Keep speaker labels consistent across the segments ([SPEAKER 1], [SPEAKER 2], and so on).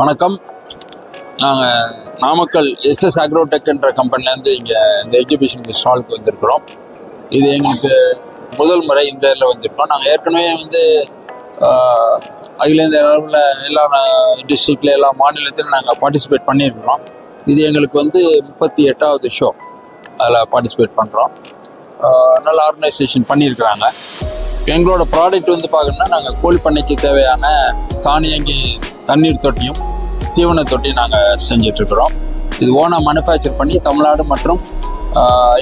[SPEAKER 1] வணக்கம். நாங்கள் Namakkal SS Agrotech என்ற கம்பெனிலேருந்து இங்கே இந்த எக்ஸிபிஷனுக்கு ஸ்டாலுக்கு வந்திருக்கிறோம். இது எங்களுக்கு முதல் முறை இந்த இதில் வந்திருக்கோம். நாங்கள் ஏற்கனவே வந்து அகில இந்திய அளவில் எல்லா டிஸ்ட்ரிக்டில் எல்லா மாநிலத்திலும் நாங்கள் பார்ட்டிசிபேட் பண்ணியிருக்கிறோம். இது எங்களுக்கு வந்து முப்பத்தி எட்டாவது ஷோ அதில் பார்ட்டிசிபேட் பண்ணுறோம் நல்ல ஆர்கனைசேஷன் பண்ணியிருக்கிறாங்க. எங்களோட ப்ராடக்ட் வந்து பார்க்கணும்னா நாங்கள் கோழி பண்ணைக்கு தேவையான தானியங்கி தண்ணீர் தொட்டியும் தீவன தொட்டியும் நாங்கள் செஞ்சிட்ருக்குறோம். இது ஓனாக மேனுஃபேக்சர் பண்ணி தமிழ்நாடு மற்றும்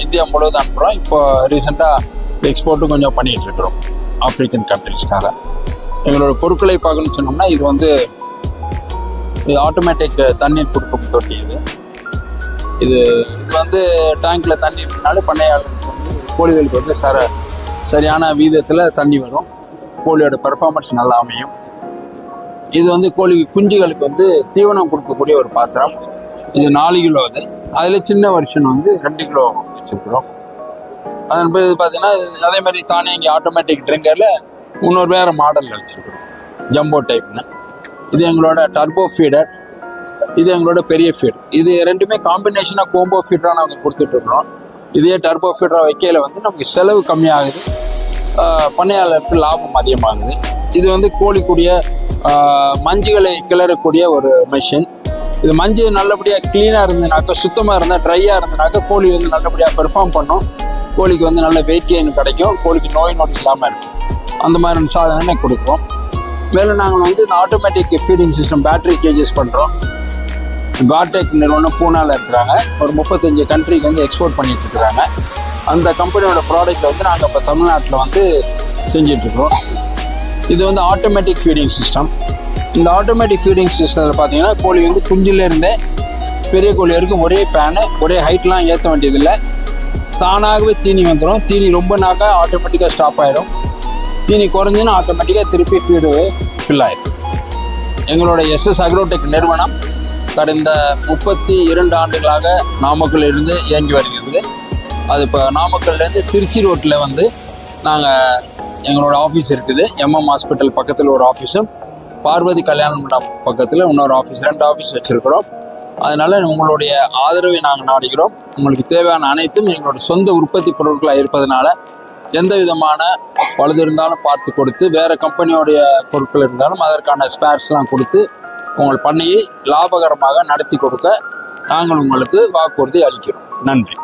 [SPEAKER 1] இந்தியா முழுவதும் அனுப்புகிறோம் இப்போ ரீசெண்டாக எக்ஸ்போர்ட்டும் கொஞ்சம் பண்ணிகிட்டு இருக்கிறோம் ஆப்பிரிக்கன் கண்ட்ரிஸ்க்காக எங்களோட பொருட்களை பார்க்கணும்னு சொன்னோம்னா இது வந்து இது ஆட்டோமேட்டிக் தண்ணீர் கொடுக்கும் தொட்டி இது. இது இது வந்து டேங்க்ல தண்ணி இருந்தாலும் பண்ணையாளர்களுக்கு வந்து கோழிகளுக்கு வந்து சர சரியான வீதத்தில் தண்ணி வரும். கோழியோட பெர்ஃபார்மன்ஸ் நல்லா அமையும். இது வந்து கோழி குஞ்சுகளுக்கு வந்து தீவனம் கொடுக்கக்கூடிய ஒரு பாத்திரம். இது நாலு கிலோ அது. அதில் சின்ன வருஷன் வந்து ரெண்டு கிலோ வச்சுருக்குறோம். அதன் பிறகு பார்த்தீங்கன்னா அதே மாதிரி தானே இங்கே ஆட்டோமேட்டிக் ட்ரிங்கரில் இன்னொரு வேறு மாடலில் வச்சுருக்குறோம். ஜம்போ டைப்னு இது எங்களோட டர்போ ஃபீடர் இது எங்களோட பெரிய ஃபீட் இது ரெண்டுமே காம்பினேஷனாக கோம்போ ஃபீடராக நாங்கள் கொடுத்துட்ருக்குறோம் இதே டர்போ ஃபீடராக வைக்கையில் வந்து நமக்கு செலவு கம்மியாகுது. பண்ணையாளருக்கு லாபம் அதிகமாகுது. இது வந்து கோழிக்கூடிய மஞ்சுகளை கிளறக்கூடிய ஒரு மிஷின் இது மஞ்சு நல்லபடியாக க்ளீனாக இருந்ததுனாக்கா சுத்தமாக இருந்தால் ட்ரையாக இருந்ததுனாக்கா கோழி வந்து நல்லபடியாக பெர்ஃபார்ம் பண்ணும். கோழிக்கு வந்து நல்ல வெயிட் கெயின் கிடைக்கும். கோழிக்கு நோய் நொடி இல்லாமல் இருக்கும். அந்த மாதிரி சாதனை கொடுக்குறோம் மேலும் நாங்கள் வந்து இந்த automatic feeding system battery cages பண்ணுறோம் கார்டெக் நிறுவனம் பூனாவில் இருக்கிறாங்க. ஒரு முப்பத்தஞ்சு கண்ட்ரிக்கு வந்து எக்ஸ்போர்ட் பண்ணிட்டு இருக்கிறாங்க. அந்த கம்பெனியோட ப்ராடக்ட்டை வந்து நாங்கள் இப்போ தமிழ்நாட்டில் வந்து செஞ்சிட்ருக்கோம் இது வந்து ஆட்டோமேட்டிக் ஃபீடிங் சிஸ்டம் இந்த ஆட்டோமேட்டிக் ஃபீடிங் சிஸ்டத்தில் பார்த்தீங்கன்னா கோழி வந்து குஞ்சிலேருந்தே பெரிய கோழி வரைக்கும் ஒரே பேனு ஒரே ஹைட்லாம் ஏற்ற வேண்டியதில்லை. தானாகவே தீனி வந்துடும் தீனி ரொம்ப நாக்கா ஆட்டோமேட்டிக்காக ஸ்டாப் ஆகிடும் தீனி குறைஞ்சின்னா ஆட்டோமேட்டிக்காக திருப்பி ஃபீடு ஃபில் ஆகிடும் எங்களோட எஸ்எஸ் அக்ரோடெக் நிறுவனம் கடந்த முப்பத்தி இரண்டு ஆண்டுகளாக நாமக்கல் இருந்து இயங்கி வருகிறது. அது இப்போ நாமக்கல்லேருந்து திருச்சி ரோட்டில் வந்து நாங்கள் எங்களோட ஆஃபீஸ் இருக்குது. எம்எம் ஹாஸ்பிட்டல் பக்கத்தில் ஒரு ஆஃபீஸும் பார்வதி கல்யாண மண்டபம் பக்கத்தில் இன்னொரு ஆஃபீஸ் ரெண்டு ஆஃபீஸ் வச்சுருக்கிறோம். அதனால் உங்களுடைய ஆதரவை நாங்கள் நாடுகிறோம். உங்களுக்கு தேவையான அனைத்தும் எங்களோட சொந்த உற்பத்தி பொருட்களாக இருப்பதனால எந்த விதமான பழுது இருந்தாலும் பார்த்து கொடுத்து வேறு கம்பெனியோடைய பொருட்கள் இருந்தாலும் அதற்கான ஸ்பேர்ஸ்லாம் கொடுத்து உங்கள் பண்ணையை லாபகரமாக நடத்தி கொடுக்க நாங்கள் உங்களுக்கு வாக்குறுதி அளிக்கிறோம். நன்றி.